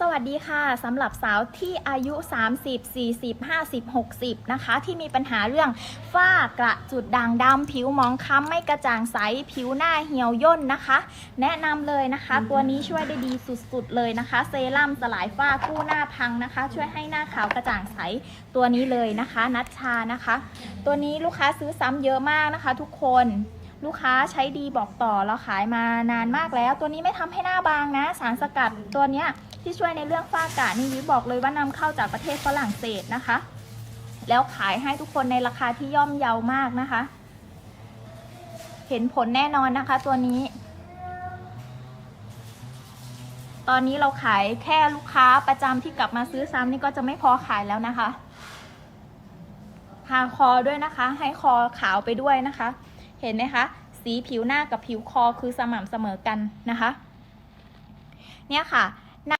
สวัสดีค่ะสำหรับสาวที่อายุ 30 40 50 60 นะคะ ที่มีปัญหาเรื่องฝ้ากระจุดด่างดำผิวหมองคล้ำไม่กระจ่างใส ผิวหน้าเหี่ยวย่นนะคะ แนะนำเลยนะคะ ตัวนี้ช่วยได้ดีสุดๆเลยนะคะ เซรั่มสลายฝ้ากู้หน้าพังนะคะ ช่วยให้หน้าขาวกระจ่างใสตัวนี้เลยนะคะ นัชชานะคะ ตัวนี้ลูกค้าซื้อซ้ำเยอะมากนะคะ ทุกคนลูกค้าใช้ดีบอกต่อเราขายมานานมากแล้ว ตัวนี้ไม่ทำให้หน้าบางนะ สารสกัดตัวเนี้ย ที่ช่วยในเรื่องฝ้ากระนี่วิบอกเลยว่านำเข้าจากประเทศฝรั่งเศสนะคะ แล้วขายให้ทุกคนในราคาที่ย่อมเยาวมากนะคะ เห็นผลแน่นอนนะคะตัวนี้ ตอนนี้เราขายแค่ลูกค้าประจำที่กลับมาซื้อซ้ำนี่ก็จะไม่พอขายแล้วนะคะทาคอด้วยนะคะ ให้คอขาวไปด้วยนะคะ เห็นไหมคะ สีผิวหน้ากับผิวคอคือสม่ำเสมอกันนะคะ เนี่ยค่ะ